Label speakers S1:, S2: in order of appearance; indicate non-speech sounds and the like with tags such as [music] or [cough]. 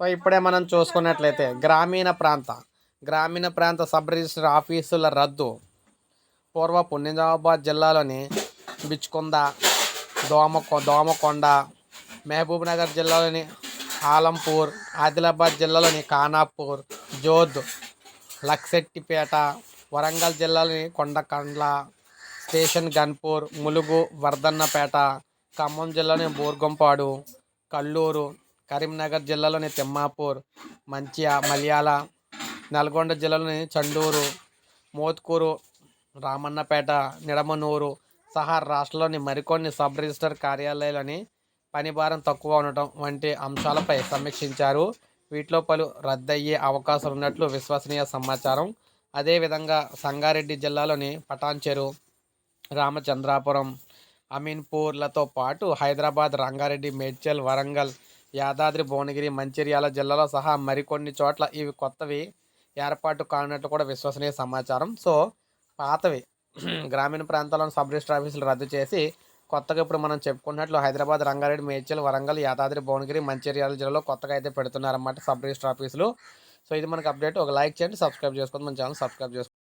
S1: So ఇప్పుడే మనం చూసుకున్నట్లయితే గ్రామీణ ప్రాంత గ్రామీణ ప్రాంత సబ్ రిజిస్టర్ ఆఫీసుల రద్దు పూర్వపు నిజామాబాద్ జిల్లాలోని బిచ్కుంద దోమ దోమకొండ మహబూబ్నగర్ జిల్లాలోని ఆలంపూర్ ఆదిలాబాద్ జిల్లాలోని ఖానాపూర్ జోద్ లక్సెట్టిపేట వరంగల్ జిల్లాలోని కొండకండ్ల స్టేషన్ గన్పూర్ ములుగు వర్ధన్నపేట ఖమ్మం జిల్లాలోని బూర్గంపాడు కల్లూరు కరీంనగర్ జిల్లాలోని తిమ్మాపూర్ మంచియా మల్యాల నల్గొండ జిల్లాలోని చండూరు మోత్కూరు రామన్నపేట నిడమనూరు సహా రాష్ట్రంలోని మరికొన్ని సబ్ రిజిస్టర్ కార్యాలయాలని పని భారం తక్కువ ఉండటం వంటి అంశాలపై సమీక్షించారు. వీటిలో పలు రద్దయ్యే అవకాశాలు ఉన్నట్లు విశ్వసనీయ సమాచారం. అదేవిధంగా సంగారెడ్డి జిల్లాలోని పటాన్చెరు రామచంద్రాపురం అమీన్పూర్లతో పాటు హైదరాబాద్ రంగారెడ్డి మేడ్చల్ వరంగల్ యాదాద్రి భువనగిరి మంచిర్యాల జిల్లాలో సహా మరికొన్ని చోట్ల ఇవి కొత్తవి ఏర్పాటు కానున్నట్లు కూడా విశ్వసనీయ సమాచారం. సో పాతవి [clears throat] గ్రామీణ ప్రాంతాల్లో సబ్ రిజిస్టర్ ఆఫీసులు రద్దు చేసి కొత్తగా ఇప్పుడు మనం చెప్పుకున్నట్లు హైదరాబాద్ రంగారెడ్డి మేడ్చల్ వరంగల్ యాదాద్రి భువనగిరి మంచిర్యాల జిల్లాలో కొత్తగా అయితే పెడుతున్నారన్నమాట సబ్ రిజిస్టర్ ఆఫీసులు. సో ఇది మనకు అప్డేట్. ఒక లైక్ చేయండి సబ్స్క్రైబ్ చేసుకోండి. మన ఛానల్ సబ్స్క్రైబ్ చేసుకోండి.